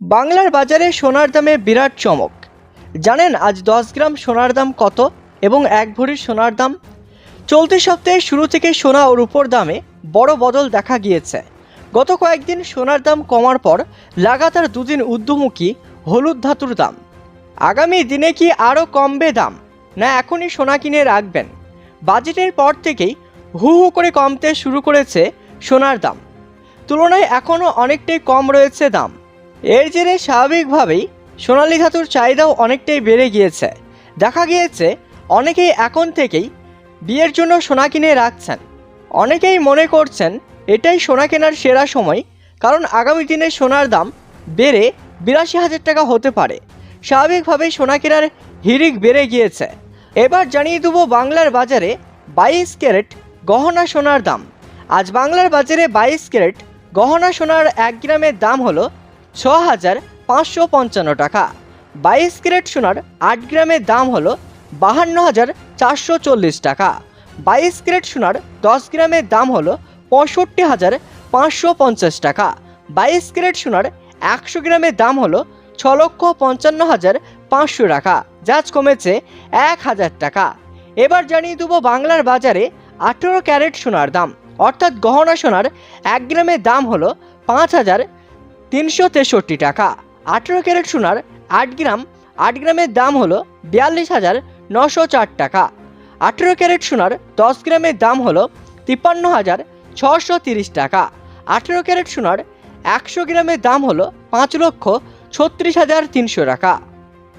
বাংলার বাজারে সোনার দামে বিরাট চমক। জানেন আজ দশ গ্রাম সোনার দাম কত এবং এক ভরির সোনার দাম? চলতি সপ্তাহে শুরু থেকে সোনা ও রূপোর দামে বড় বদল দেখা গিয়েছে। গত কয়েকদিন সোনার দাম কমার পর লাগাতার দুদিন ঊর্ধ্বমুখী হলুদ ধাতুর দাম। আগামী দিনে কি আরও কমবে দাম? না, এখনই সোনা কিনে রাখবেন। বাজেটের পর থেকেই হু হু করে কমতে শুরু করেছে সোনার দাম। তুলনায় এখনও অনেকটাই কম রয়েছে দাম। এর জেরে স্বাভাবিকভাবেই সোনালী ধাতুর চাহিদাও অনেকটাই বেড়ে গিয়েছে। দেখা গিয়েছে, অনেকেই এখন থেকেই বিয়ের জন্য সোনা কিনে রাখছেন। অনেকেই মনে করছেন এটাই সোনা কেনার সেরা সময়, কারণ আগামী দিনে সোনার দাম বেড়ে বিরাশি হাজার টাকা হতে পারে। স্বাভাবিকভাবেই সোনা কেনার হিরিক বেড়ে গিয়েছে। এবার জানিয়ে দেবো বাংলার বাজারে বাইশ ক্যারেট গহনা সোনার দাম। আজ বাংলার বাজারে বাইশ ক্যারেট গহনা সোনার এক গ্রামের দাম হলো ছ হাজার পাঁচশো পঞ্চান্ন টাকা। বাইশ ক্যারেট সোনার আট গ্রামের দাম হলো বাহান্ন হাজার চারশো চল্লিশ টাকা। বাইশ ক্যারেট সোনার দশ গ্রামের দাম হলো পঁয়ষট্টি হাজার পাঁচশো পঞ্চাশ টাকা। বাইশ ক্যারেট সোনার একশো গ্রামের দাম হলো ছ লক্ষ পঞ্চান্ন হাজার পাঁচশো টাকা। যাচ কমেছে এক হাজার টাকা। এবার জানিয়ে দেবো বাংলার বাজারে আঠেরো ক্যারেট সোনার দাম। অর্থাৎ গহনা সোনার এক গ্রামের দাম হলো পাঁচ হাজার তিনশো তেষট্টি টাকা। আঠেরো ক্যারেট সোনার আট গ্রাম, আট গ্রামের দাম হলো বিয়াল্লিশ হাজার নশো চার টাকা। আঠেরো ক্যারেট সোনার দশ গ্রামের দাম হলো তিপ্পান্ন হাজার ছশো তিরিশ টাকা। আঠেরো ক্যারেট সোনার একশো গ্রামের দাম হলো পাঁচ লক্ষ ছত্রিশ হাজার তিনশো টাকা।